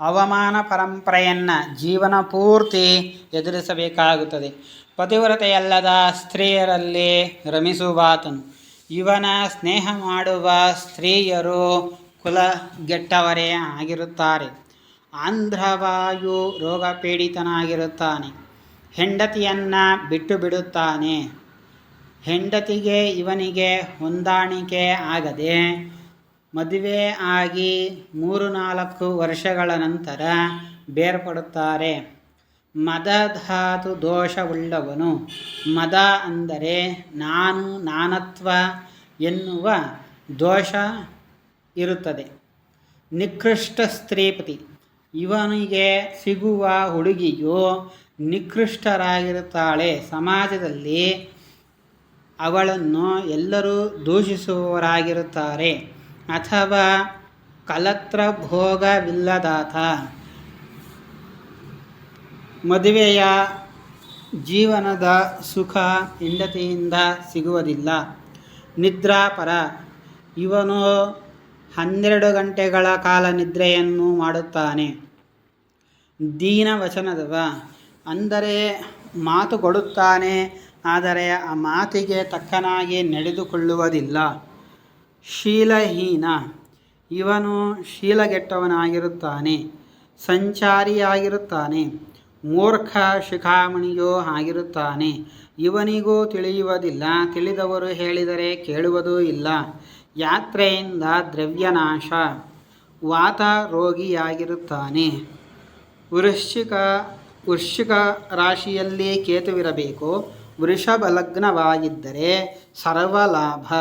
ಅವಮಾನ ಪರಂಪರೆಯನ್ನು ಜೀವನ ಪೂರ್ತಿ ಎದುರಿಸಬೇಕಾಗುತ್ತದೆ. ಪತಿವ್ರತೆಯಲ್ಲದ ಸ್ತ್ರೀಯರಲ್ಲಿ ರಮಿಸುವಾತನು ಇವನ ಸ್ನೇಹ ಮಾಡುವ ಸ್ತ್ರೀಯರು ಕುಲಗೆಟ್ಟವರೇ ಆಗಿರುತ್ತಾರೆ. ಆಂಧ್ರವಾಯು ರೋಗ ಪೀಡಿತನಾಗಿರುತ್ತಾನೆ ಹೆಂಡತಿಯನ್ನು ಬಿಟ್ಟು ಬಿಡುತ್ತಾನೆ. ಹೆಂಡತಿಗೆ ಇವನಿಗೆ ಹೊಂದಾಣಿಕೆ ಆಗದೆ ಮದುವೆ ಆಗಿ ಮೂರು ನಾಲ್ಕು ವರ್ಷಗಳ ನಂತರ ಬೇರ್ಪಡುತ್ತಾರೆ. ಮದಧಾತು ದೋಷವುಳ್ಳವನು, ಮದ ಅಂದರೆ ನಾನು, ನಾನತ್ವ ಎನ್ನುವ ದೋಷ ಇರುತ್ತದೆ. ನಿಕೃಷ್ಟ ಸ್ತ್ರೀಪತಿ, ಇವನಿಗೆ ಸಿಗುವ ಹುಡುಗಿಯು ನಿಕೃಷ್ಟರಾಗಿರುತ್ತಾಳೆ. ಸಮಾಜದಲ್ಲಿ ಅವಳನ್ನು ಎಲ್ಲರೂ ದೂಷಿಸುವವರಾಗಿರುತ್ತಾರೆ. ಅಥವಾ ಕಲತ್ರ ಭೋಗವಿಲ್ಲದಾತ ಮದುವೆಯ ಜೀವನದ ಸುಖ ಹೆಂಡತಿಯಿಂದ ಸಿಗುವುದಿಲ್ಲ. ನಿದ್ರಾಪರ. ಇವನು ಹನ್ನೆರಡು ಗಂಟೆಗಳ ಕಾಲ ನಿದ್ರೆಯನ್ನು ಮಾಡುತ್ತಾನೆ. ದೀನವಚನದವ ಅಂದರೆ ಮಾತು ಕೊಡುತ್ತಾನೆ, ಆದರೆ ಆ ಮಾತಿಗೆ ತಕ್ಕನಾಗಿ ನಡೆದುಕೊಳ್ಳುವುದಿಲ್ಲ. ಶೀಲಹೀನ. ಇವನು ಶೀಲಗೆಟ್ಟವನಾಗಿರುತ್ತಾನೆ, ಸಂಚಾರಿಯಾಗಿರುತ್ತಾನೆ, ಮೂರ್ಖ ಶಿಖಾಮಣಿಯೋ ಆಗಿರುತ್ತಾನೆ. ಇವನಿಗೂ ತಿಳಿಯುವುದಿಲ್ಲ, ತಿಳಿದವರು ಹೇಳಿದರೆ ಕೇಳುವುದೂ ಇಲ್ಲ. ಯಾತ್ರೆಯಿಂದ ದ್ರವ್ಯನಾಶ ವಾತ ರೋಗಿಯಾಗಿರುತ್ತಾನೆ ವೃಶ್ಚಿಕ ವೃಶ್ಚಿಕ ರಾಶಿಯಲ್ಲಿ ಕೇತುವಿರಬೇಕು. ವೃಷಭ ಲಗ್ನವಾಗಿದ್ದರೆ ಸರ್ವಲಾಭ.